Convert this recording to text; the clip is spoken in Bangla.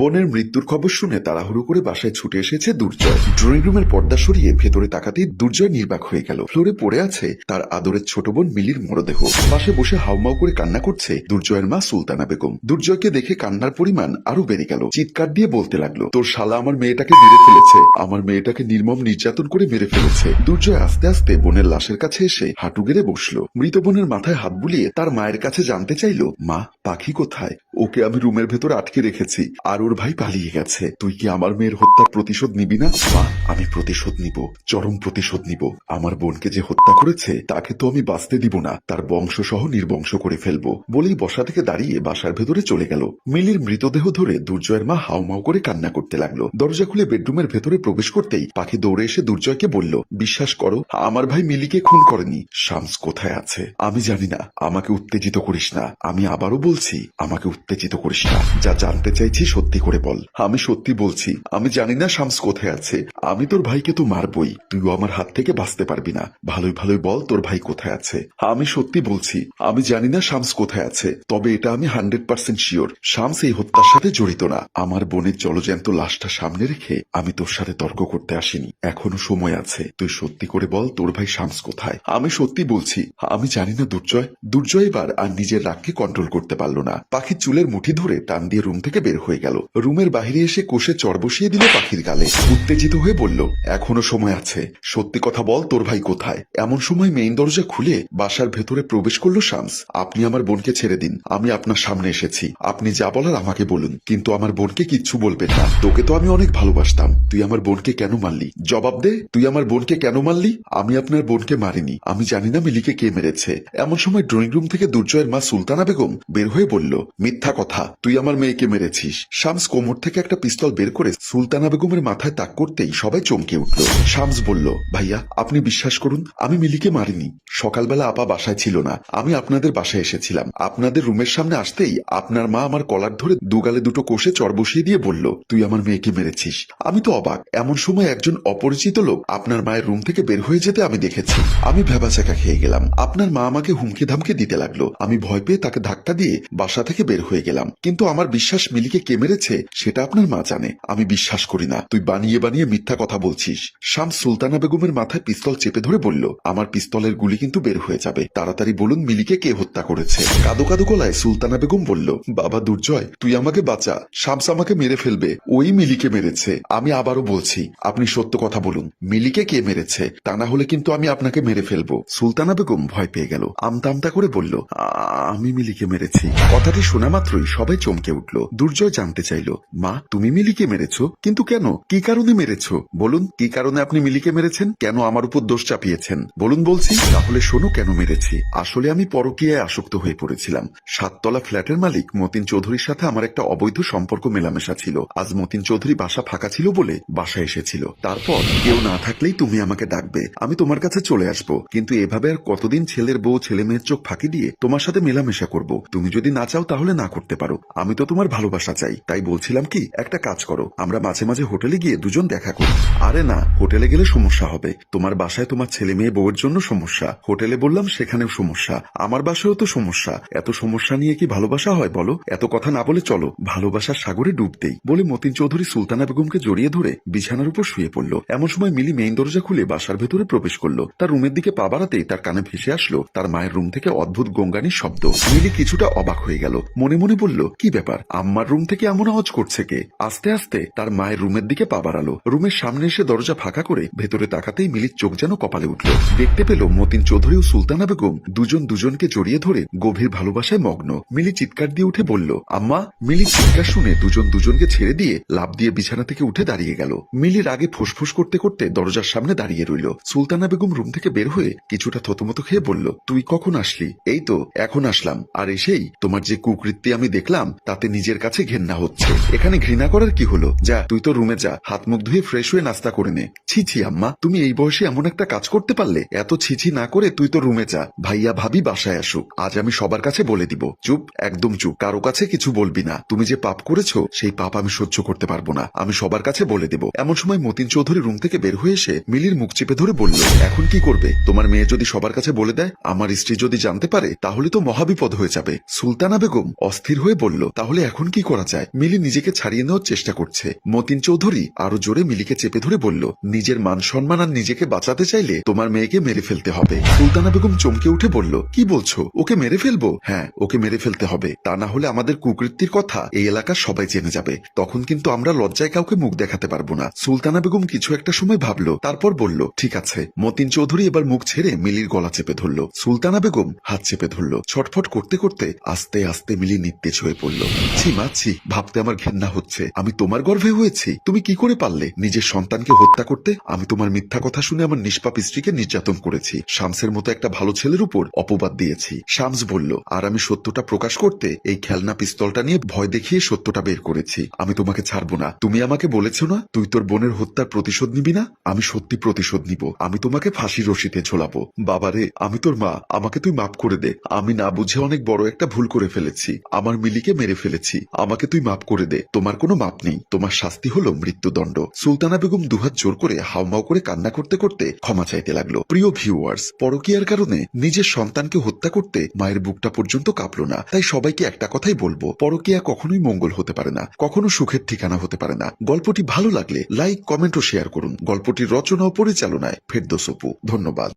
বোনের মৃত্যুর খবর শুনে তাড়াহুড়ো করে বাসায় ছুটে এসেছে দুর্জয়। ড্রয়িং রুমের পর্দা সরিয়ে ভেতরে তাকাতেই দুর্জয় নির্বাক হয়ে গেল। ফ্লোরে পড়ে আছে তার আদরের ছোট বোন মিলির মরদেহ। পাশে বসে হাউমাউ করে কান্না করছে দুর্জয়ের মা সুলতানা বেগম। দুর্জয়কে দেখে কান্নার পরিমাণ আরও বেড়ে গেল। চিৎকার দিয়ে বলতে লাগল, তোর শালা আমার মেয়েটাকে মেরে ফেলেছে। আমার মেয়েটাকে নির্মম নির্যাতন করে মেরে ফেলেছে। দুর্জয় আস্তে আস্তে বোনের লাশের কাছে এসে হাঁটু গেড়ে বসল। মৃত বোনের মাথায় হাত বুলিয়ে তার মায়ের কাছে জানতে চাইলো, মা, পাখি কোথায়? ওকে আমি রুমের ভেতর আটকে রেখেছি। আর ভাই পালিয়ে গেছে। তুই কি আমার মেয়ের হত্যার প্রতিশোধ নিবি না? মা, আমি প্রতিশোধ নিব, চরম প্রতিশোধ নিব। আমার বোনকে যে হত্যা করেছে, তাকে তো আমি বাঁচতে দিব না। তার বংশ সহ নির্বংশ করে ফেলব। বলেই বসা থেকে দাঁড়িয়ে বাসার ভেতরে চলে গেল। মিলির মৃতদেহ ধরে দুর্জয়ের মা হাউমাউ করে কান্না করতে লাগল। দরজা খুলে বেডরুমের ভেতরে প্রবেশ করতেই পাখি দৌড়ে এসে দুর্জয়কে বলল, বিশ্বাস করো, আমার ভাই মিলিকে খুন করেনি। শামস কোথায় আছে? আমি জানি না। আমাকে উত্তেজিত করিস না। আমি আবারও বলছি, আমাকে উত্তেজিত করিস না। যা জানতে চাইছি সত্যি করে বল। আমি সত্যি বলছি, আমি জানি না শামস কোথায় আছে। আমি তোর ভাইকে তো মারবই। তুইও আমার হাত থেকে বাঁচতে পারবি না। ভালোই ভালোই বল তোর ভাই কোথায় আছে। আমি সত্যি বলছি, আমি জানি না শামস কোথায় আছে, তবে এটা আমি হান্ড্রেড পার্সেন্ট শিওর। শামস এই হত্যার সাথে জড়িত না। আমার বোনের জলজ্যান্ত লাশটা সামনে রেখে আমি তোর সাথে তর্ক করতে আসিনি। এখনও সময় আছে। তুই সত্যি করে বল তোর ভাই শামস কোথায়। আমি সত্যি বলছি, আমি জানি না দুর্জয়। দুর্জয় এবার আর নিজের রাগকে কন্ট্রোল করতে পারল না। পাখির চুলের মুঠি ধরে টান দিয়ে রুম থেকে বের হয়ে গেল। রুমের বাইরে এসে কোষে চর বসিয়ে দিল পাখির গালে। উত্তেজিত হয়ে বলল, এখনও সময় আছে। সত্যি কথা বল, তোর ভাই কোথায়? এমন সময় মেইন দরজা খুলে বাসার ভেতরে প্রবেশ করল শামস। আপনি আমার বোনকে ছেড়ে দিন। আমি আপনার সামনে এসেছি। আপনি যা বলার আমাকে বলুন। কিন্তু আমার বোনকে কিচ্ছু বলবেন না। তোকে তো আমি অনেক ভালোবাসতাম। তুই আমার বোনকে কেন মারলি? জবাব দে, তুই আমার বোনকে কেন মারলি? আমি আপনার বোনকে মারিনি। আমি জানি না মিলিকে কে মেরেছে। এমন সময় ড্রয়িং রুম থেকে দুর্জয়ের মা সুলতানা বেগম বের হয়ে বলল, মিথ্যা কথা। তুই আমার মেয়েকে মেরেছিস। শামস কোমর থেকে একটা পিস্তল বের করে সুলতানা বেগমের মাথায় তাক করতেই সবাই চমকে উঠল। শামস বলল, ভাইয়া, আপনি বিশ্বাস করুন, আমি মিলিকে মারিনি। সকালবেলা আপা বাসায় ছিল না, আমি আপনাদের বাসায় এসেছিলাম। আপনাদের রুমের সামনে আসতেই আপনার মা আমার কলার ধরে দুগালে দুটো কোষে চর বসিয়ে দিয়ে বলল, তুই আমার মেয়েকে মেরেছিস। আমি তো অবাক, এমন সময় একজন অপরিচিত লোক আপনার মায়ের রুম থেকে বের হয়ে যেতে আমি দেখেছি। আমি ভেবাচাকা খেয়ে গেলাম। আপনার মা আমাকে হুমকি ধামকে দিতে লাগল। আমি ভয় পেয়ে তাকে ধাক্কা দিয়ে বাসা থেকে বের হয়ে গেলাম। কিন্তু আমার বিশ্বাস মিলিকে কে মেরেছে সেটা আপনার মা জানে। আমি বিশ্বাস করি না। তুই বানিয়ে বানিয়ে মিথ্যা কথা বলছিস। শাম সুলতানা বেগমের মাথায় পিস্তল চেপে ধরে বলল, আমার পিস্তলের গুলি কিন্তু বের হয়ে যাবে। তাড়াতাড়ি বলুন মিলিকে কে হত্যা করেছে? কাদো কাদো গলায় সুলতানা বেগম বলল, বাবা দুর্জয়, তুই আমাকে বাঁচা। শামস আমাকে মেরে ফেলবে। ওই মিলিকে মেরেছে। আমি আবারও বলছি, আপনি সত্য কথা বলুন। মিলিকে কে মেরেছে? তা না হলে কিন্তু আমি আপনাকে মেরে ফেলব। সুলতানা বেগম ভয় পেয়ে গেল। আমতা আমতা করে বলল, "আ- আমি মিলিকে মেরেছি। কথাটি শোনা মাত্রই সবাই চমকে উঠল। দুর্জয় জানতে চাইল। মা, তুমি মিলিকে মেরেছো? কিন্তু কেন? কি কারণে মেরেছো? বলুন, কি কারণে আপনি মিলিকে মেরেছেন? কেন আমার উপর দোষ চাপিয়েছেন? বলুন বলছি, তাহলে শোনো কেন মেরেছি? আসলে আমি পরকীয়ায় আসক্ত হয়ে পড়েছিলাম। সাততলা ফ্ল্যাটের মালিক মতিন চৌধুরীর সাথে আমার একটা অবৈধ সম্পর্ক মেলামেশা ছিল। আজ মতিন চৌধুরী বাসা ফাঁকা ছিল বলে বাসা এসেছিল। তারপর কেউ না থাকলেই তুমি আমাকে ডাকবে। আমি তোমার কাছে চলে আসব। কিন্তু এভাবে আর কতদিন ছেলের বউ, ছেলে মেয়ের চোখ ফাঁকি দিয়ে তোমার সাথে মেলামেশা করব? তুমি যদি না চাও তাহলে না করতে পারো। আমি তো তোমার ভালোবাসা চাই, তাই বলছিলাম কি, একটা কাজ করো, আমরা মাঝে মাঝে হোটেলে গিয়ে দুজন দেখা করি। আরে না, হোটেলে গেলে সমস্যা হবে। তোমার বাসায় তোমার ছেলে মেয়ে বউয়ের জন্য সমস্যা। হোটেলে বললাম সেখানেও সমস্যা। আমার বাসায়ও তো সমস্যা। এত সমস্যা নিয়ে কি ভালোবাসা হয় বলো? এত কথা না বলে চলো। ভালোবাসার সাগরে ডুব দেই বলে মতিন চৌধুরী সুলতানা বেগমকে জড়িয়ে ধরে বিছানার উপর শুয়ে পড়ল। এমন সময় মিলি মেইন দরজা খুলে বাসার ভেতরে প্রবেশ করল। তার রুমের দিকে পা বাড়াতেই তার কানে ভেসে আসলো। তার মায়ের রুম থেকে অদ্ভুত গঙ্গানির শব্দ। মিলি কিছুটা অবাক হয়ে গেল। মনে মনে বলল, কি ব্যাপার? আম্মার রুম থেকে এমন আওয়াজ করছে কে? আস্তে আস্তে তার মায়ের রুমের দিকে পা বাড়ালো। রুমের সামনে এসে দরজা ফাঁকা করে ভেতরে তাকাতেই মিলির চোখ যেন কপালে উঠল। দেখতে পেল মতিন চৌধুরী ও সুলতানা বেগম দুজন দুজনকে জড়িয়ে ধরে গভীর ভালোবাসায় মগ্ন। মিলি চিৎকার দিয়ে উঠে বলল, আম্মা! মিলি চিৎকার শুনে দুজন দুজনকে ছেড়ে দিয়ে লাভ দিয়ে বিছানা থেকে উঠে দাঁড়িয়ে গেল। মিলির আগে ফুসফুস করতে করতে দরজার সামনে দাঁড়িয়ে রইল। সুলতানা বেগম রুম থেকে বের হয়ে কিছুটা থতমত খেয়ে বলল, তুই কখন আসলি? এই তো, এখন আসলাম। আর এসেই তোমার যে কুকৃত্তি আমি দেখলাম, তাতে নিজের কাছে ঘেন্না হচ্ছে। এখানে ঘৃণা করার কি হলো? যা, তুই তো রুমে যা, হাত মুখ ধুয়ে ফ্রেশ হয়ে নাস্তা করে নে। ছি ছি, আম্মা, তুমি এই বয়সে এমন একটা কাজ করতে পারলে? এত ছিছি না করে তুই তো রুমে যা। ভাইয়া ভাবি বাসায় আসুক। আজ আমি সবার কাছে বলে দিব। চুপ, একদম চুপ। কারও কাছে কিছু বলবি না। তুমি যে পাপ করেছ, সেই পাপ আমি সহ্য করতে পারব না। আমি সবার কাছে বলে দেব। এমন সময় মতিন চৌধুরী রুম থেকে বের হয়ে এসে মিলির মুখ চেপে ধরে বলল, এখন কি করবে? তোমার মেয়ে যদি সবার কাছে বলে দেয়, আমার স্ত্রী যদি জানতে পারে, তাহলে তো মহাবিপদ হয়ে যাবে। সুলতানা বেগম অস্থির হয়ে বলল, তাহলে এখন কি করা যায়? মিলি নিজেকে ছাড়িয়ে নেওয়ার চেষ্টা করছে। মতিন চৌধুরী আরও জোরে মিলিকে চেপে ধরে বলল, নিজের মান সম্মান আর নিজেকে বাঁচাতে চাইলে তোমার মেয়েকে মেরে ফেলতে হবে। সুলতানা বেগম চমকে উঠে বলল, কি বলছো? ওকে মেরে ফেলব? হ্যাঁ ওকে মেরে ফেলতে হবে। তা না হলে আমাদের কুকৃতির কথা এই এলাকার সবাই জেনে যাবে। তখন কিন্তু আমরা লজ্জায় কাউকে মুখ দেখাতে পারব না। সুলতানা বেগম কিছু একটা সময় ভাবলো, তারপর বলল, ঠিক আছে। মতিন চৌধুরী এবার মুখ ছেড়ে মিলির গলা চেপে ধরলো। সুলতানা বেগম হাত চেপে ধরলো। ছটফট করতে করতে আস্তে আস্তে মিলি নিত্তেজ হয়ে পড়ল। ছি মা, ছি ভাবতে আমার ঘেন্না হচ্ছে। আমি তোমার গর্ভে হয়েছি। তুমি কি করে পারলে নিজের সন্তানকে হত্যা করতে? আমি তোমার মিথ্যা কথা শুনে আমার নিষ্পাপ স্ত্রীকে নির্যাতন করেছি। শামসের মতো একটা ভালো ছেলের উপর অপবাদ দিয়েছি। শামস বলল, আর আমি সত্যটা প্রকাশ করতে এই খেলনা পিস্তলটা নিয়ে ভয় দেখিয়ে সত্যটা বের করেছি। আমি তোমাকে ছাড়বো না। তুমি আমাকে বলেছ না? তুই তোর বোনের হত্যার প্রতিশোধ নিবি না? আমি সত্যি প্রতিশোধ নিব। আমি তোমাকে ফাঁসি রশিতে ঝোলাবো। বাবারে, আমি তোর মা। আমাকে তুই মাফ করে দে। আমি না বুঝে অনেক বড় একটা ভুল করে ফেলেছি। আমার মিলিকে মেরে ফেলেছি। আমাকে তুই মাফ করে দে। তোমার কোনো মাপ নেই। তোমার শাস্তি হলো মৃত্যুদণ্ড। সুলতানা বেগম দুহাত জোর করে হাউমাউ করে কান্না করতে করতে ক্ষমা চাইতে লাগল। প্রিয় ভিউয়ার্স পরকিয়ার কারণে নিজের সন্তানকে হত্যা করতে মায়ের বুকটা পর্যন্ত কাঁপলো না। তাই সবাইকে একটা কথাই বলব, পরকিয়া কখনোই মঙ্গল হতে পারে না। কখনো সুখের ঠিকানা হতে পারে না। গল্পটি ভালো লাগলে লাইক কমেন্ট ও শেয়ার করুন। গল্পটির রচনা ও পরিচালনায় ফেরদোসপু ধন্যবাদ।